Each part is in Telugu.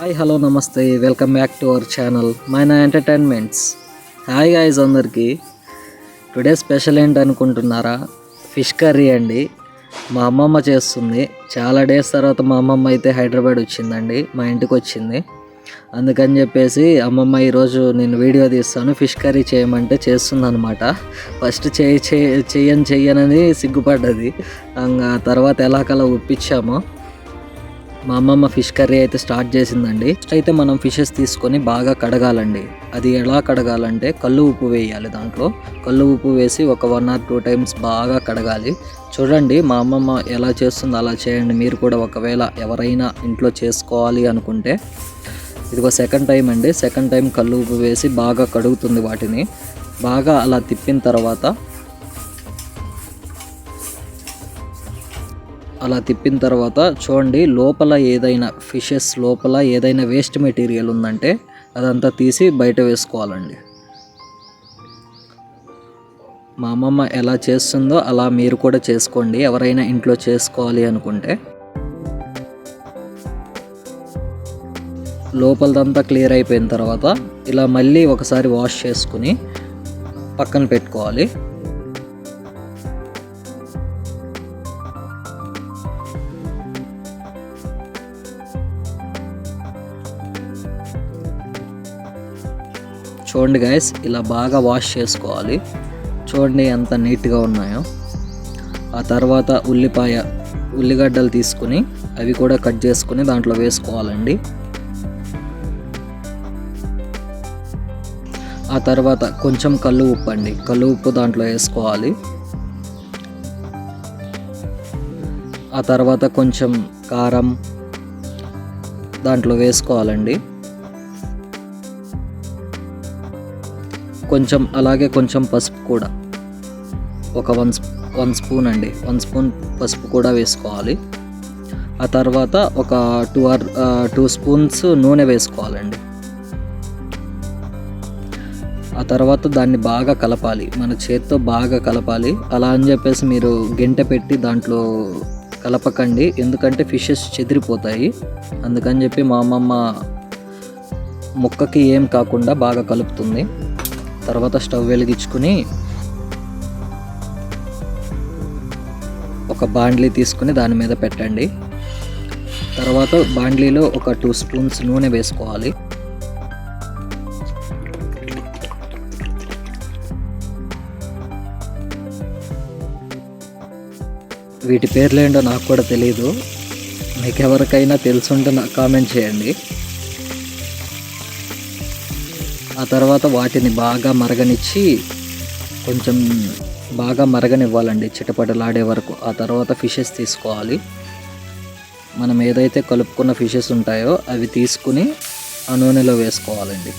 హాయ్ హలో నమస్తే. Welcome back to our channel Maina entertainments hi guys అందరికీ. టుడే స్పెషల్ ఏంటి అనుకుంటున్నారా ఫిష్ కర్రీ అండి. మా అమ్మమ్మ చేస్తుంది. చాలా డేస్ తర్వాత మా అమ్మమ్మ అయితే హైదరాబాద్ వచ్చిందండి. మా ఇంటికి వచ్చింది. అందుకని చెప్పేసి అమ్మమ్మ ఈరోజు నేను వీడియో తీస్తాను. ఫిష్ కర్రీ చేయమంటే చేస్తుంది అనమాట ఫస్ట్ చేయి చేయ- చెయ్యను చెయ్యనని సిగ్గుపడ్డది. ఇంకా తర్వాత ఎలాకలా ఒప్పించామో మా అమ్మమ్మ ఫిష్ కర్రీ అయితే స్టార్ట్ చేసిందండి. ఫస్ట్ అయితే మనం ఫిషెస్ తీసుకొని బాగా కడగాలండి. అది ఎలా కడగాలంటే కళ్ళు ఉప్పు వేయాలి దాంట్లో. కళ్ళు ఉప్పు వేసి ఒక వన్ ఆర్ టూ టైమ్స్ బాగా కడగాలి. చూడండి మా అమ్మమ్మ ఎలా చేస్తుందో అలా చేయండి. మీరు కూడా ఒకవేళ ఎవరైనా ఇంట్లో చేసుకోవాలి అనుకుంటే. ఇదిగో సెకండ్ టైం అండి. సెకండ్ టైం కళ్ళు ఉప్పు వేసి బాగా కడుగుతుంది వాటిని. బాగా అలా తిప్పిన తర్వాత అలా తిప్పిన తర్వాత చూడండి లోపల ఏదైనా ఫిషెస్ లోపల ఏదైనా వేస్ట్ మెటీరియల్ ఉందంటే అదంతా తీసి బయట వేసుకోవాలండి. మా అమ్మమ్మ ఎలా చేస్తుందో అలా మీరు కూడా చేసుకోండి. ఎవరైనా ఇంట్లో చేసుకోవాలి అనుకుంటే. లోపలదంతా క్లియర్ అయిపోయిన తర్వాత ఇలా మళ్ళీ ఒకసారి వాష్ చేసుకుని పక్కన పెట్టుకోవాలి. చూడండి గాయస్ ఇలా బాగా వాష్ చేసుకోవాలి. చూడండి ఎంత నీట్గా ఉన్నాయో. ఆ తర్వాత ఉల్లిపాయ ఉల్లిగడ్డలు తీసుకుని అవి కూడా కట్ చేసుకుని దాంట్లో వేసుకోవాలండి. ఆ తర్వాత కొంచెం కళ్ళు ఉప్పు అండి. కళ్ళు ఉప్పు దాంట్లో వేసుకోవాలి. ఆ తర్వాత కొంచెం కారం దాంట్లో వేసుకోవాలండి. కొంచెం అలాగే కొంచెం పసుపు కూడా. ఒక వన్ స్పూ- వన్ స్పూన్ అండి. వన్ స్పూన్ పసుపు కూడా వేసుకోవాలి. ఆ తర్వాత ఒక టూ ఆర్ టూ స్పూన్స్ నూనె వేసుకోవాలండి. ఆ తర్వాత దాన్ని బాగా కలపాలి. మన చేత్తో బాగా కలపాలి. అలా అని చెప్పేసి మీరు గంట పెట్టి దాంట్లో కలపకండి. ఎందుకంటే ఫిషెస్ చెదిరిపోతాయి. అందుకని చెప్పి మా అమ్మమ్మ ముక్కకి ఏం కాకుండా బాగా కలుపుతుంది. తర్వాత స్టవ్ వెలిగించుకుని ఒక బాండ్లీ తీసుకుని దాని మీద పెట్టండి. తర్వాత బాండ్లీలో ఒక టూ స్పూన్స్ నూనె వేసుకోవాలి. వీటి పేర్లు ఏంటో నాకు కూడా తెలియదు మీకు ఎవరికైనా తెలుసుంటే నాకు కామెంట్ చేయండి. ఆ తర్వాత వాటిని బాగా మరగనిచ్చి కొంచెం బాగా మరగనివ్వాలండి. చిటపటలాడే వరకు ఆ తర్వాత ఫిషెస్ తీసుకోవాలి. మనం ఏదైతే కలుపుకున్న ఫిషెస్ ఉంటాయో అవి తీసుకుని ఆ నూనెలో వేసుకోవాలండి.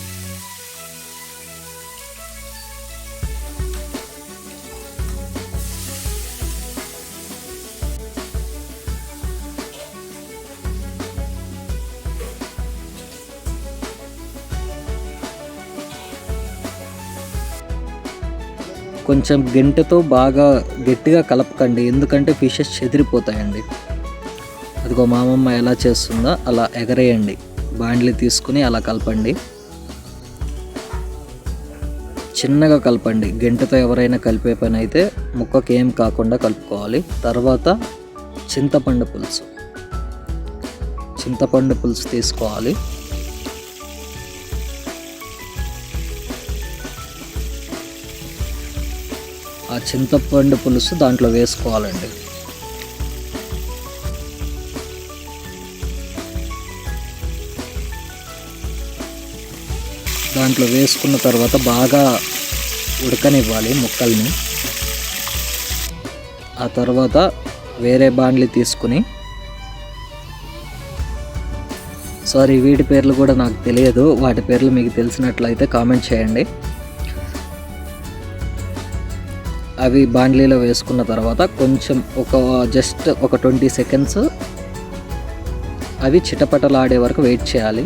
కొంచెం గెంటెతో బాగా గట్టిగా కలపకండి. ఎందుకంటే ఫిషెస్ చెదిరిపోతాయండి. అదిగో మామమ్మ ఎలా చేస్తుందో అలా ఎగరేయండి. బాండ్లీ తీసుకుని అలా కలపండి. చిన్నగా కలపండి. గెంటతో ఎవరైనా కలిపే పని అయితే ముక్కకి ఏం కాకుండా కలుపుకోవాలి. తర్వాత చింతపండు పులుసు. చింతపండు పులుసు తీసుకోవాలి. ఆ చింతపండు పులుసు దాంట్లో వేసుకోవాలండి. దాంట్లో వేసుకున్న తర్వాత బాగా ఉడకనివ్వాలి ముక్కల్ని. ఆ తర్వాత వేరే బాండ్లు తీసుకుని సారీ వీటి పేర్లు కూడా నాకు తెలియదు వాటి పేర్లు మీకు తెలిసినట్లయితే కామెంట్ చేయండి. అవి బాండ్లీలో వేసుకున్న తర్వాత కొంచెం ఒక జస్ట్ ఒక ట్వంటీ సెకండ్స్ అవి చిటపటలాడే వరకు వెయిట్ చేయాలి.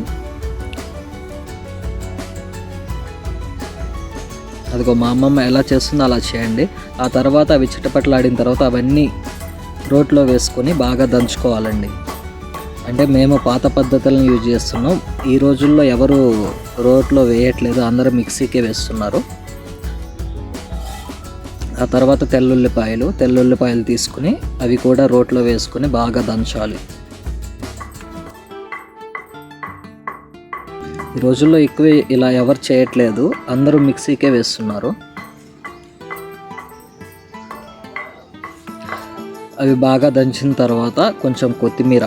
అదిగో మా అమ్మమ్మ ఎలా చేస్తుందో అలా చేయండి. ఆ తర్వాత అవి చిటపటలాడిన తర్వాత అవన్నీ రోట్లో వేసుకొని బాగా దంచుకోవాలండి. అంటే మేము పాత పద్ధతులను యూజ్ చేస్తున్నాం. ఈ రోజుల్లో ఎవరు రోట్లో వేయట్లేదు అందరూ మిక్సీకే వేస్తున్నారు. ఆ తర్వాత తెల్లుల్లిపాయలు తెల్లుల్లిపాయలు తీసుకుని అవి కూడా రోట్లో వేసుకుని బాగా దంచాలి. ఈ రోజుల్లో ఎక్కువ ఇలా ఎవరు చేయట్లేదు అందరూ మిక్సీకే వేస్తున్నారు. అవి బాగా దంచిన తర్వాత కొంచెం కొత్తిమీర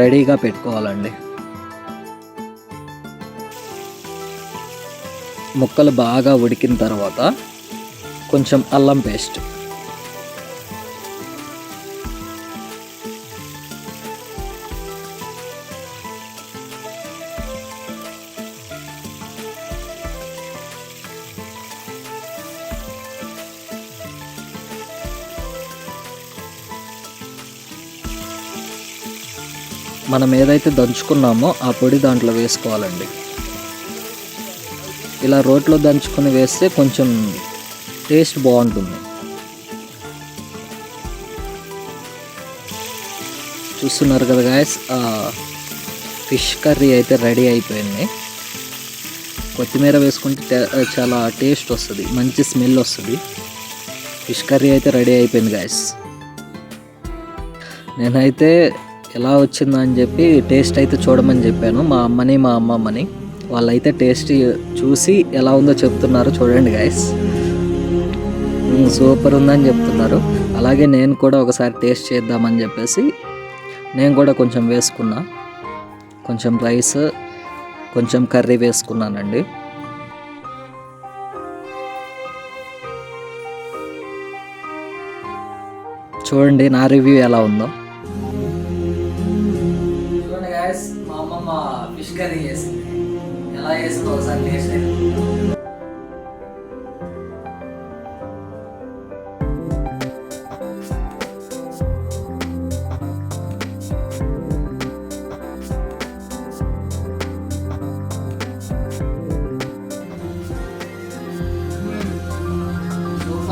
రెడీగా పెట్టుకోవాలండి. ముక్కలు బాగా ఉడికిన తర్వాత కొంచెం అల్లం పేస్ట్. మనం ఏదైతే దంచుకున్నామో ఆ పొడి దాంట్లో వేసుకోవాలండి. ఇలా రోట్లో దంచుకొని వేస్తే కొంచెం టేస్ట్ బాగుంటుంది. చూస్తున్నారు కదా గాయస్ ఫిష్ కర్రీ అయితే రెడీ అయిపోయింది. కొత్తిమీర వేసుకుంటే చాలా టేస్ట్ వస్తుంది మంచి స్మెల్ వస్తుంది. ఫిష్ కర్రీ అయితే రెడీ అయిపోయింది గాయస్ నేనైతే ఎలా వచ్చిందా అని చెప్పి టేస్ట్ అయితే చూడమని చెప్పాను. మా అమ్మని మా అమ్మమ్మని. వాళ్ళైతే టేస్ట్ చూసి ఎలా ఉందో చెప్తున్నారు చూడండి గాయస్ సూపర్ ఉందని చెప్తున్నారు. అలాగే నేను కూడా ఒకసారి టేస్ట్ చేద్దామని చెప్పేసి నేను కూడా కొంచెం వేసుకున్నా. కొంచెం రైస్ కొంచెం కర్రీ వేసుకున్నానండి. చూడండి నా రివ్యూ ఎలా ఉందో. చూడండి మా అమ్మమ్మ ఫిష్ కర్రీ చేసింది. ఎలా చేసిందో ఒకసారి టేస్ట్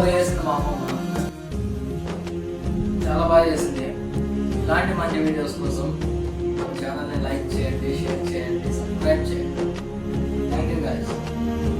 సూపర్ చేసింది మా అమ్మమ్మ చాలా బాగా చేసింది. ఇలాంటి మంచి వీడియోస్ కోసం ఛానల్ని లైక్ చేయండి షేర్ చేయండి సబ్స్క్రైబ్ చేయండి.